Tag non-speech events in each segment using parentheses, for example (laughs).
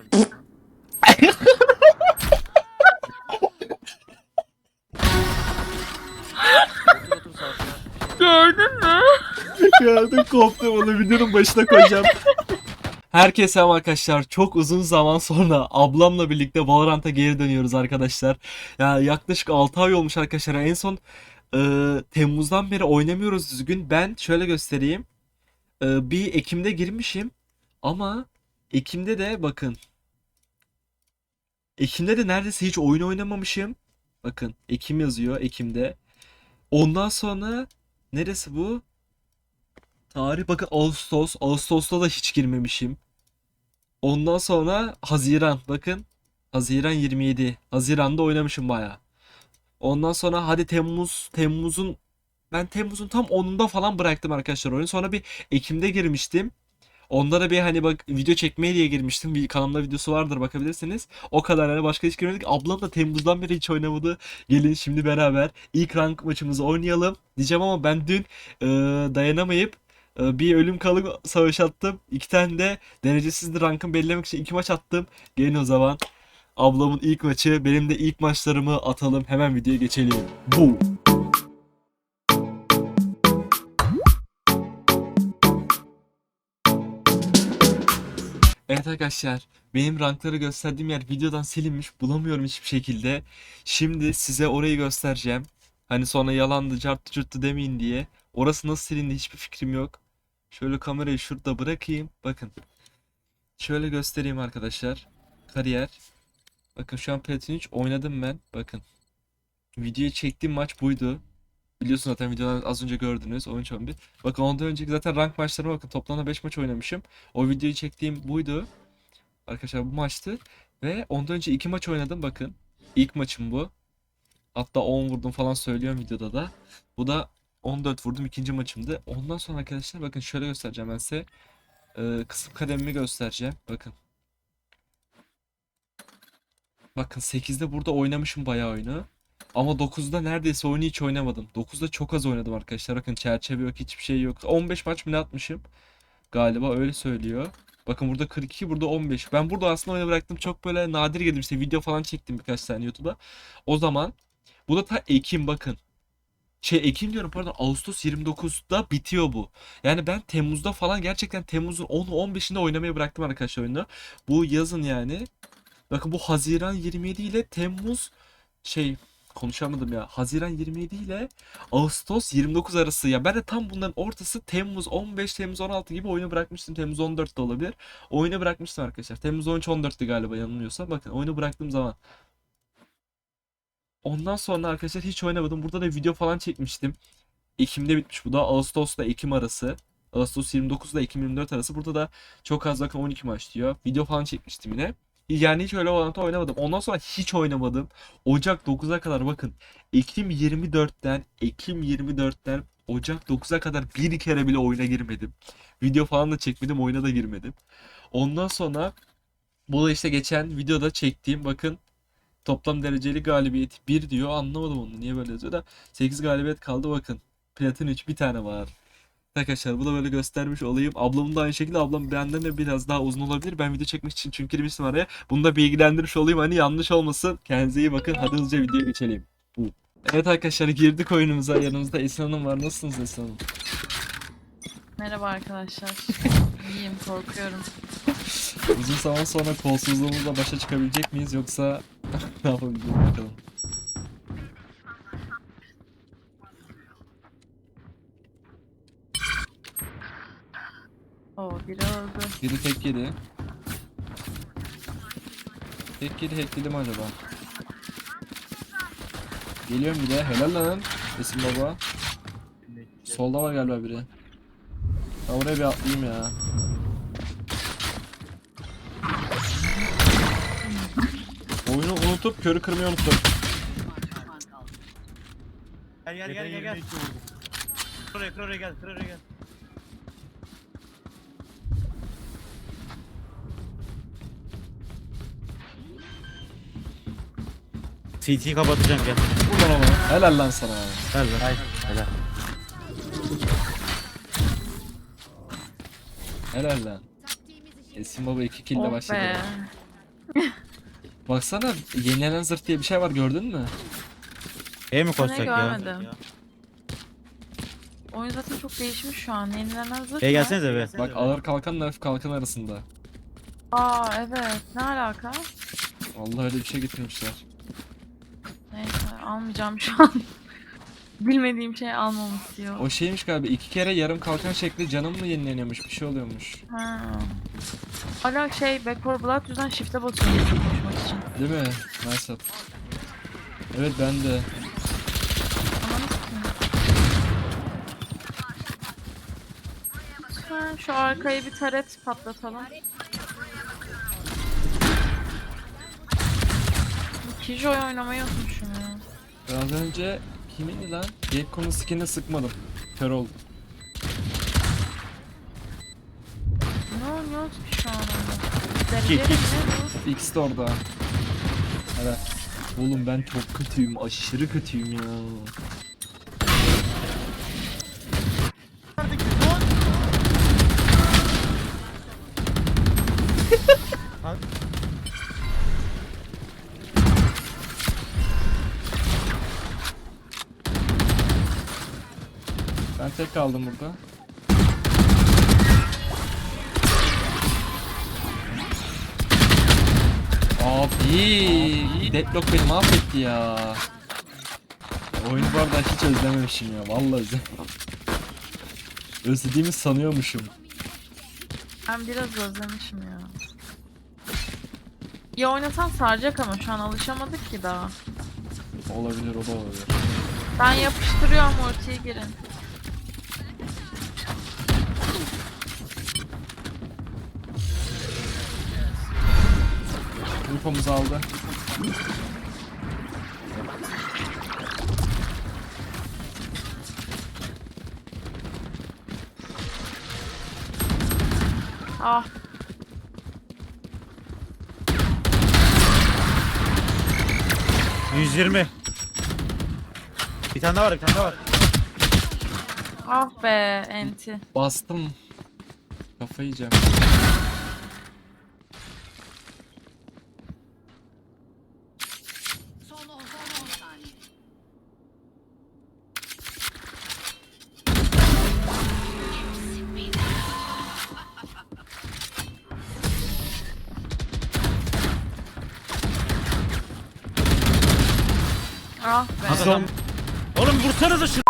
varmış. otur otur sakin. Gördün mü? Gördüm koptum onu videonun başına koyacağım. Herkese selam arkadaşlar. Çok uzun zaman sonra ablamla birlikte Valorant'a geri dönüyoruz arkadaşlar. Ya yaklaşık 6 ay olmuş arkadaşlar. En son e, Temmuz'dan beri oynamıyoruz düzgün. Ben şöyle göstereyim. E, bir Ekim'de girmişim. Ama Ekim'de de bakın. Ekim'de de neredeyse hiç oyun oynamamışım. Bakın Ekim yazıyor Ekim'de. Ondan sonra neresi bu? Tarih bakın Ağustos. Ağustos'ta da hiç girmemişim. Ondan sonra Haziran. Bakın. Haziran 27. Haziran'da oynamışım baya. Ondan sonra hadi Temmuz. Temmuz'un ben Temmuz'un tam 10'unda falan bıraktım arkadaşlar oyunu. Sonra bir Ekim'de girmiştim. Onda da bir hani bak video çekmeye diye girmiştim. Bir kanalımda videosu vardır bakabilirsiniz. O kadar hani başka hiç girmedik. Ablam da Temmuz'dan beri hiç oynamadı. Gelin şimdi beraber ilk rank maçımızı oynayalım. Diyeceğim ama ben dün e, dayanamayıp e, bir ölüm kalım savaş attım. İki tane de derecesiz rankımı belirlemek için iki maç attım. Gelin o zaman. Ablamın ilk maçı. Benim de ilk maçlarımı atalım. Hemen videoya geçelim. Bu. Evet arkadaşlar, benim rankları gösterdiğim yer videodan silinmiş, bulamıyorum hiçbir şekilde. Şimdi size orayı göstereceğim. Hani sonra yalandı, carttı cırttı demeyin diye. Orası nasıl silindi hiçbir fikrim yok. Şöyle kamerayı şurada bırakayım. Bakın. Şöyle göstereyim arkadaşlar. Kariyer. Bakın şu an Platin 3 oynadım ben. Bakın. Videoyu çektiğim maç buydu. Biliyorsun zaten videodan az önce gördünüz. 13-11. Bakın ondan önceki zaten rank maçlarıma bakın. Toplamda 5 maç oynamışım. O videoyu çektiğim buydu. Arkadaşlar bu maçtı. Ve ondan önce 2 maç oynadım bakın. İlk maçım bu. Hatta 10 vurdum falan söylüyorum videoda da. Bu da 14 vurdum ikinci maçımdı. Ondan sonra arkadaşlar bakın şöyle göstereceğim ben size. Ee, kısım kademimi göstereceğim. Bakın. Bakın 8'de burada oynamışım bayağı oyunu. Ama 9'da neredeyse oyunu hiç oynamadım. 9'da çok az oynadım arkadaşlar. Bakın çerçeve yok, hiçbir şey yok. 15 maç ne atmışım? Galiba öyle söylüyor. Bakın burada 42, burada 15. Ben burada aslında oyunu bıraktım. Çok böyle nadir geldim. İşte video falan çektim birkaç tane YouTube'a. O zaman bu da ta Ekim bakın. Şey Ekim diyorum pardon Ağustos 29'da bitiyor bu. Yani ben Temmuz'da falan gerçekten Temmuz'un 10'u 15'inde oynamaya bıraktım arkadaşlar oyunu. Bu yazın yani. Bakın bu Haziran 27 ile Temmuz şey konuşamadım ya. Haziran 27 ile Ağustos 29 arası ya. Ben de tam bunların ortası Temmuz 15, Temmuz 16 gibi oyunu bırakmıştım. Temmuz 14 de olabilir. Oyunu bırakmıştım arkadaşlar. Temmuz 13-14'tü galiba yanılmıyorsam. Bakın oyunu bıraktığım zaman. Ondan sonra arkadaşlar hiç oynamadım. Burada da video falan çekmiştim. Ekim'de bitmiş bu da. Ağustos'la Ekim arası. Ağustos 29 ile Ekim 24 arası. Burada da çok az bakın 12 maç diyor. Video falan çekmiştim yine. Yani hiç öyle Valorant oynamadım. Ondan sonra hiç oynamadım. Ocak 9'a kadar bakın. Ekim 24'ten Ekim 24'ten Ocak 9'a kadar bir kere bile oyuna girmedim. Video falan da çekmedim, oyuna da girmedim. Ondan sonra bu da işte geçen videoda çektiğim bakın toplam dereceli galibiyet 1 diyor. Anlamadım onu niye böyle yazıyor da 8 galibiyet kaldı bakın. Platin 3 bir tane var. Arkadaşlar bu da böyle göstermiş olayım. Ablamın da aynı şekilde ablam benden de biraz daha uzun olabilir. Ben video çekmek için çünkü girmiştim araya. Bunu da bilgilendirmiş olayım hani yanlış olmasın. Kendinize iyi bakın. Hadi hızlıca videoya geçelim. Bu. Evet arkadaşlar girdik oyunumuza. Yanımızda Esin Hanım var. Nasılsınız Esin Hanım? Merhaba arkadaşlar. (laughs) İyiyim korkuyorum. Uzun zaman sonra kolsuzluğumuzla başa çıkabilecek miyiz yoksa (laughs) ne yapabileceğiz bakalım. Biri öldü. Biri tek yedi. Tek yedi hack mi acaba? Geliyorum bir de. Helal lan. Esin baba. Solda var galiba biri. Ben oraya bir atlayayım ya. Oyunu unutup körü kırmayı unuttum. Gel gel gel gel gel. Kır oraya kır oraya gel kır oraya gel. CT'yi kapatacağım gel. Vur lan onu. Helal lan sana. Gel lan. Helal. Helal lan. Esin baba 2 kill ile Oh başladı. be. (laughs) Baksana yenilenen zırh diye bir şey var gördün mü? E mi koşsak ya? görmedim. Oyun zaten çok değişmiş şu an. Yenilenen zırh E mı? gelsenize be. Bak ağır kalkanla hafif kalkan arasında. Aa evet. Ne alaka? Vallahi öyle bir şey getirmişler. Neyse almayacağım şu an. (laughs) Bilmediğim şey almamı istiyor. O şeymiş galiba iki kere yarım kalkan şekli canım mı yenileniyormuş bir şey oluyormuş. Ha. Hala şey Back 4 Blood yüzden shift'e basıyorum konuşmak için. Değil mi? Nice up. Evet ben de. Lütfen şu arkaya bir taret patlatalım. Kijoy oynamayı unutmuşum ya. Biraz önce kimindi lan? Gekko'nun skinini sıkmadım. Kör oldum. Ne oynuyoruz ki şu an Derece mi X de orada. Evet. Oğlum ben çok kötüyüm. Aşırı kötüyüm ya. Tek kaldım burada. Abi, Deadlock beni mahvetti ya. Oyunu bu arada hiç özlememişim ya. Vallahi özlememişim. Özlediğimi sanıyormuşum. Ben biraz özlemişim ya. Ya oynasan saracak ama şu an alışamadık ki daha. Olabilir o da olabilir. Ben yapıştırıyorum ortaya girin. Infomuzu aldı. Ah 120. Bir tane daha var, bir tane daha var. ah be enti. Bastım. Kafayı yiyeceğim. Adam. Oğlum vursanıza şu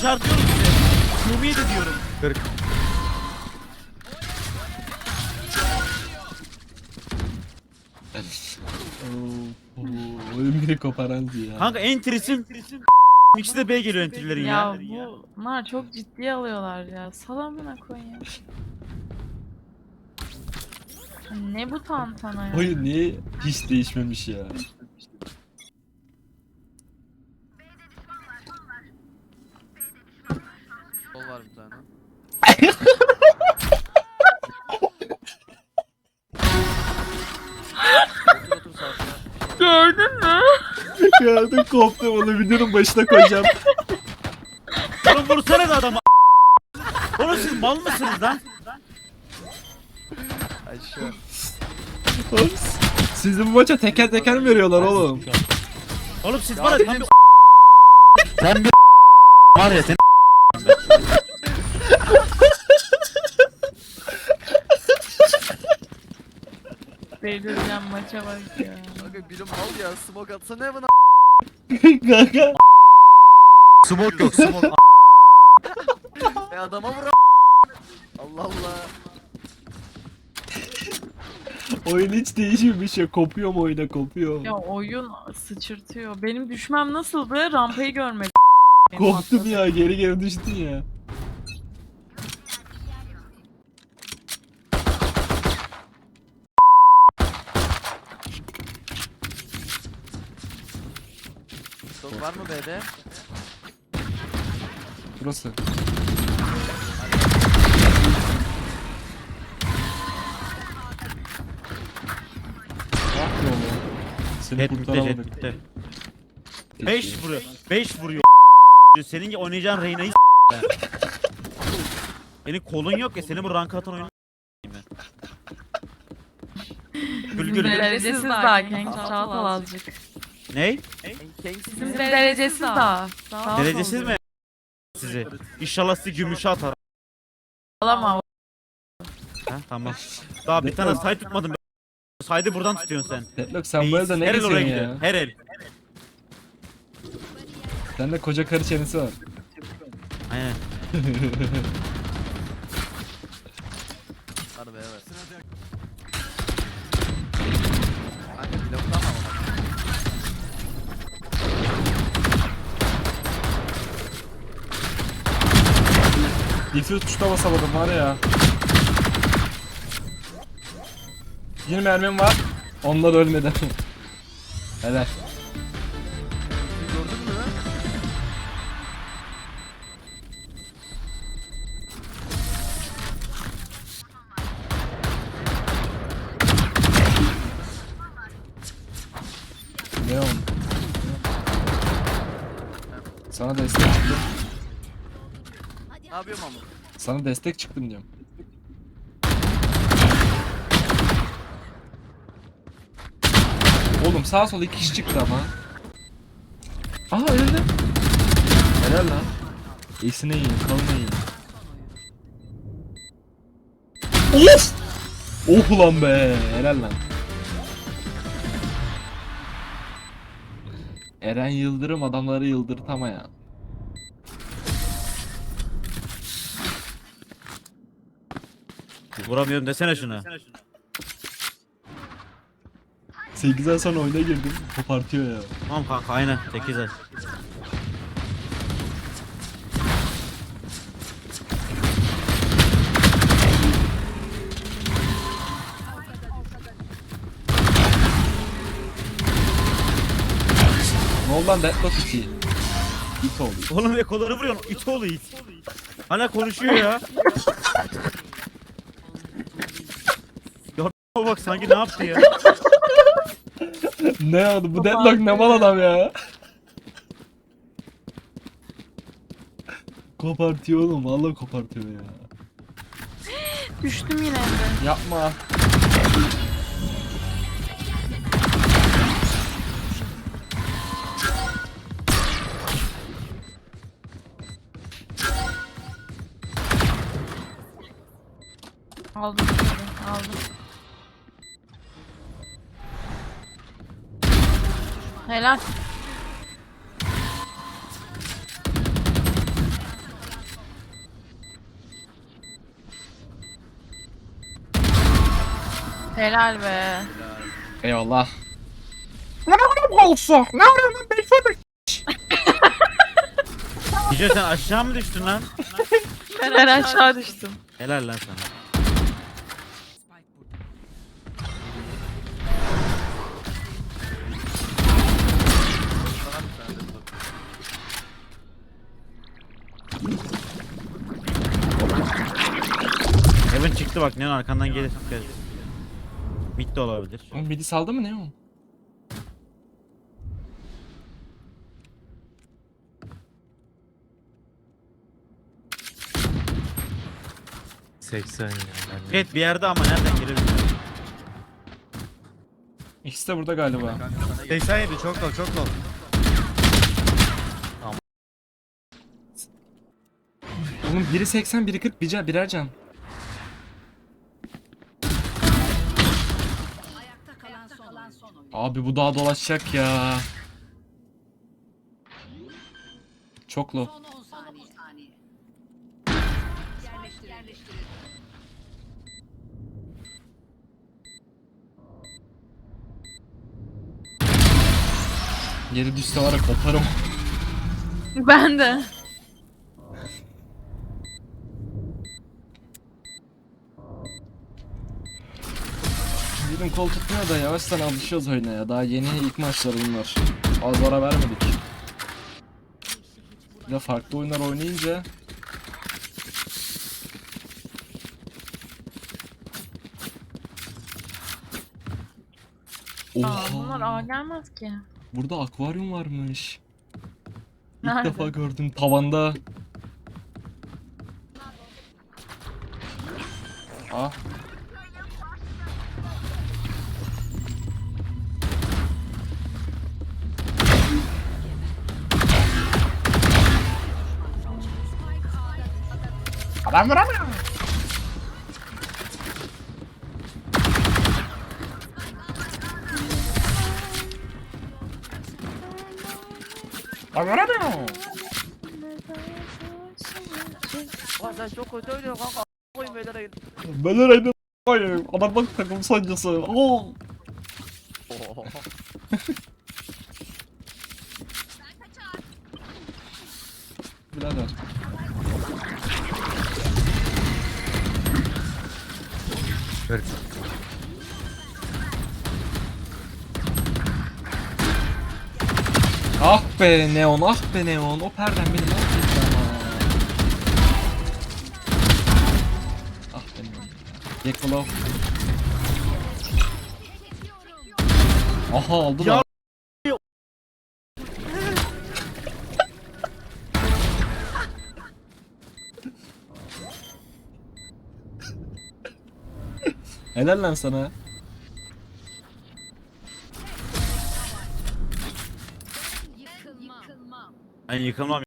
Çarpıyorum size. Şumiye de diyorum. 40. Oo, oo, oyun biri koparan ya. Kanka entrisim. İkisi de B geliyor entrilerin ya. Ya bunlar çok ciddiye alıyorlar ya. Salamına koyayım. Ne bu tantana ya? Oyun niye hiç değişmemiş ya? Gördüm koptum onu videonun başına koyacağım. Oğlum vursanıza adamı. Oğlum siz mal mısınız lan? Aşağı. Oğlum, Sizin bu maça teker teker mi veriyorlar oğlum? Oğlum siz bana tam bir Sen bir var ya sen Delireceğim maça bak ya. Kanka biri mal ya smoke atsana hemen Kanka. smoke yok smoke. (laughs) e adama vur Allah Allah. Oyun hiç değişmemiş ya. Kopuyor mu oyuna kopuyor. Ya oyun sıçırtıyor. Benim düşmem nasıldı? Rampayı görmek. Koptum ya geri geri düştün ya. Var mı B'de? Burası. Ah be oğlum. Seni Jet bitti jet kurtaramadık. bitti. 5 vuruyor. 5 vuruyor. Senin oynayacağın Reyna'yı. Senin kolun yok ya. Senin bu rank atan oyunu ben. Gülge gülüm. derecesiz daha genç çağatal azıcık. Ney? Bizim derecesiz daha. Ol. Derecesiz mi? Sizi. İnşallah sizi gümüşe atar. Alama. Ha, tamam. Daha bir tane say tutmadım. Saydı buradan tutuyorsun sen. Deadlock sen bu evde ne Her el oraya geziyorsun gidiyor. ya? Her el. Sende koca karı çenesi var. Aynen. (laughs) Harbi evet. Kanka bloktan ama bak. Diffuse tuşuna basamadım var ya. Bir mermim var. Onlar ölmedi. (laughs) Helal. Yapıyorum ama? Sana destek çıktım diyorum. Oğlum sağ sol iki kişi çıktı ama. Aha öldü. Helal lan. İyisine yiyin, kalına yiyin. Of! Oh lan be, helal lan. Eren Yıldırım adamları yıldırtamayan. Vuramıyorum desene şuna. 8 ay sonra oyuna girdim. Kopartıyor ya. Tamam kanka aynen 8 ay. Ne oldu lan Deadlock 2? İt oldu. Oğlum ve kolları vuruyorsun. İt oğlu it. Hala konuşuyor ya bak sanki ne yaptı ya. ne oldu? Bu Deadlock ne mal adam ya? kopartıyor oğlum. Vallahi kopartıyor ya. Düştüm yine Emre. Yapma. Aldım. Helal. Helal be. Eyvallah. Dice sen aşağı mı düştün lan? Ben aşağı düştüm. Helal lan. Sana çıktı bak Neon arkandan gelir. Mid de olabilir. Oğlum midi saldı mı ne o? Evet bir yerde ama nereden bilmiyorum. İkisi de burada galiba. Kanka sana gel. 87 çok low çok low. Oğlum biri 80, biri 40, bir can, birer can. Abi bu daha dolaşacak ya. Çok low. Yeri düşse var ya koparım. Ben de. Bizim kol tutmuyor da yavaştan alışıyoruz oyuna ya. Daha yeni ilk maçlar bunlar. Az ara vermedik. Bir de farklı oyunlar oynayınca Aa, Oha. bunlar A gelmez ki. Burada akvaryum varmış. İlk Nerede? defa gördüm tavanda. Ah. Adam vuramıyor. Adam vuramıyor. Lan sen çok kötü oynuyorsun kanka. Koyun beyler ayın. Beler aynı Hayır, adam bak takım sancısı. Oo. Birader. Ver. Ah be Neon, ah be Neon. O perden beni yaptı ama. Ah be Neon. Yakala. Aha aldı Ya- lan. Helal lan sana. Ben yıkılmam.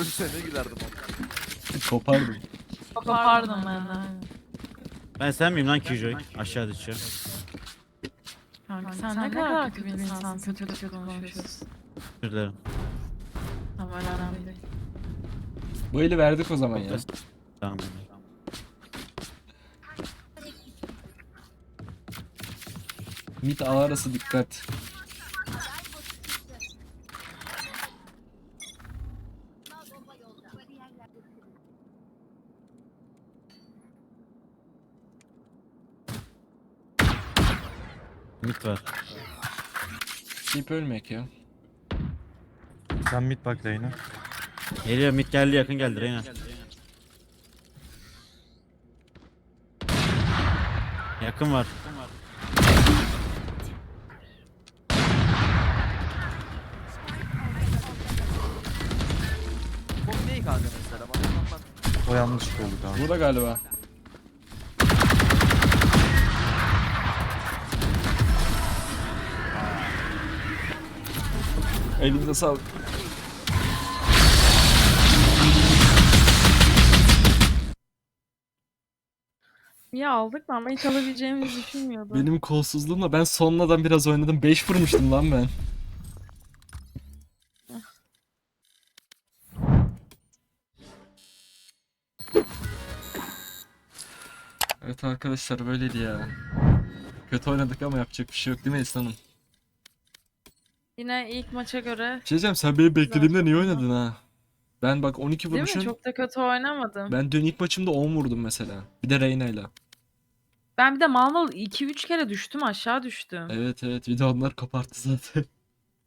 Ölse ne gülerdim ama. Kopardım. Kopardım ben de. Ben sen miyim lan Killjoy? Aşağı düşüyor. Kanka sen, ne kadar kötü bir insansın. Kötü kötü konuşuyorsun. Özür dilerim. Tamam önemli değil. Bu eli verdik o zaman ya. Tamam. Mid ağ arası dikkat. Mit var. Deyip ölmek ya. Sen mid bak Reyna. Geliyor mit geldi yakın geldi Reyna. Yakın var. O yanlışlık oldu kanka. Burada galiba. Elinize sağlık. İyi aldık da ama hiç alabileceğimizi düşünmüyordum. Benim kolsuzluğumla ben sonradan biraz oynadım. 5 vurmuştum lan ben. Evet arkadaşlar böyleydi ya. Kötü oynadık ama yapacak bir şey yok değil mi Esnan'ım? Yine ilk maça göre Şey diyeceğim sen benim beklediğimden iyi oynadın ha. Ben bak 12 değil mi? Çok da kötü oynamadım. Ben, Ben dün ilk maçımda 10 vurdum mesela. Bir de Reyna'yla. bir de mal mal 2-3 kere düştüm aşağı düştüm. Evet evet bir de onlar koparttı zaten.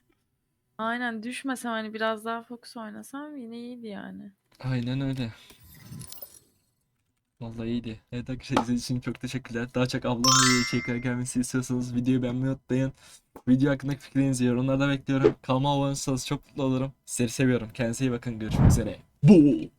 (laughs) Aynen düşmesem hani biraz daha fokus oynasam yine iyiydi yani. Aynen öyle. Vallahi iyiydi. Evet arkadaşlar izlediğiniz için çok teşekkürler. Daha çok ablamla ilgili içerikler gelmesi istiyorsanız videoyu beğenmeyi unutmayın. Video hakkındaki fikirlerinizi yorumlarda bekliyorum. Kanalıma abone olursanız çok mutlu olurum. Sizleri seviyorum. Kendinize iyi bakın. Görüşmek üzere. Bu.